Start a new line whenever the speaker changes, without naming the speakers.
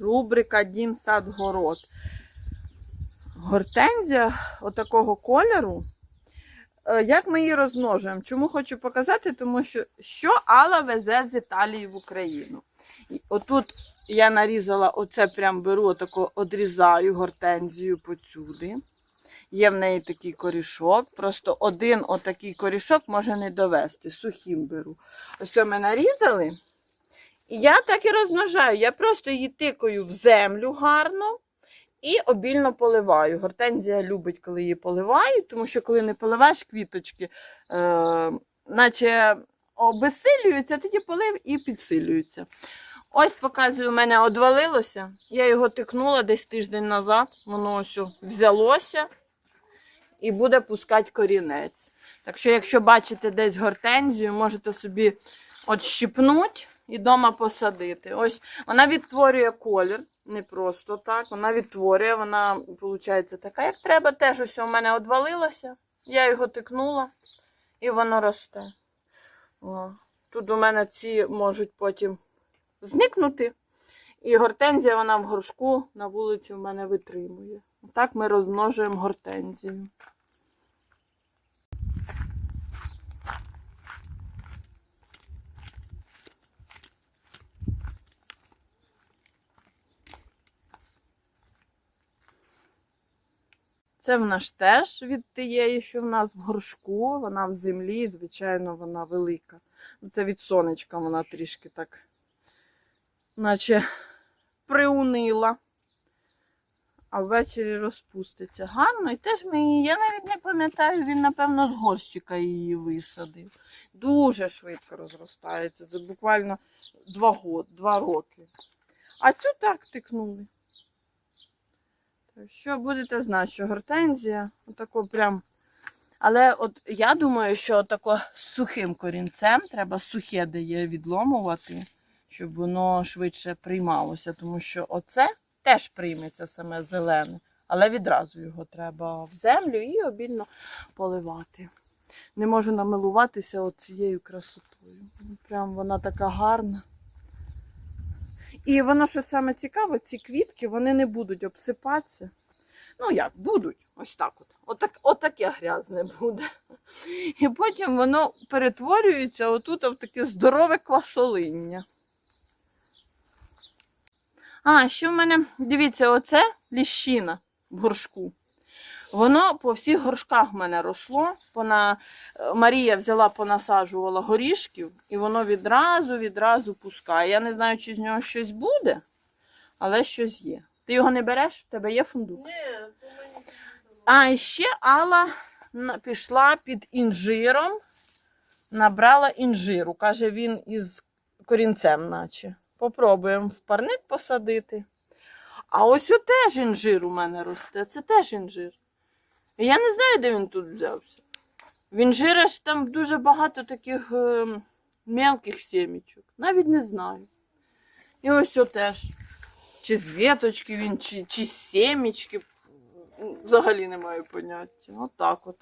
Рубрика Дім сад город. Гортензія отакого кольору. Е, Як ми її розмножуємо? Чому хочу показати? Тому що що Алла везе з Італії в Україну. Отут я нарізала, оце прям беру, отако одрізаю гортензію поцюди. Є в неї такий корішок. Просто один отакий корішок може не довести. Сухим беру. Ось ми нарізали. Я так і розмножаю. Я просто її тикаю в землю гарно і обільно поливаю. Гортензія любить, коли її поливають, тому що коли не поливаєш квіточки, е, наче обесилюються, тоді полив і підсилюються. Ось показую, у мене одвалилося. Я його тикнула десь тиждень назад. Воно ось взялося і буде пускати корінець. Так що, якщо бачите десь гортензію, можете собі отщипнути і вдома посадити. Ось вона відтворює колір, не просто так. Вона відтворює, вона виходить така, як треба. Теж ось у мене одвалилося. Я його тикнула і воно росте. О. Тут у мене ці можуть потім зникнути. І гортензія вона в горшку на вулиці в мене витримує. Так ми розмножуємо гортензію. Це в нас теж від тієї, що в нас в горшку, вона в землі, звичайно, вона велика. Ну, Це від сонечка вона трішки так, наче приунила. А ввечері розпуститься. Гарно, і теж її, я навіть не пам'ятаю, він, напевно, з горщика її висадив. Дуже швидко розростається. Це буквально два, год, два роки. А цю так тикнули. Що будете знати, що гортензія, отако прям. Але от я думаю, що отако з сухим корінцем треба сухе дає відломувати, щоб воно швидше приймалося, тому що оце теж прийметься саме зелене, але відразу його треба в землю і обільно поливати. Не можу намилуватися цією красотою. Прям вона така гарна. І воно, що саме цікаво, ці квітки вони не будуть обсипатися. Ну як, будуть, ось так от. Отак, отаке грязне буде. І потім воно перетворюється отут в таке здорове квасолиння. А, що в мене, дивіться, оце ліщина в горшку. Воно по всіх горшках в мене росло. Пона... е, Марія взяла, понасаджувала горішків, і воно відразу, відразу пускає. Я не знаю, чи з нього щось буде, але щось є. Ти його не береш? В тебе є фундук?
Ні,
А ще Алла пішла під інжиром, набрала інжиру. Каже, він із корінцем, наче. Попробуємо в парник посадити. А ось теж інжир у мене росте. Це теж інжир. Я не знаю, де він тут взявся. В інжира ж там дуже багато таких е, мелких сімічок. Навіть не знаю. І ось теж. Чи з віточки він, чи, чи з сімічки. Взагалі не маю поняття. Отак от.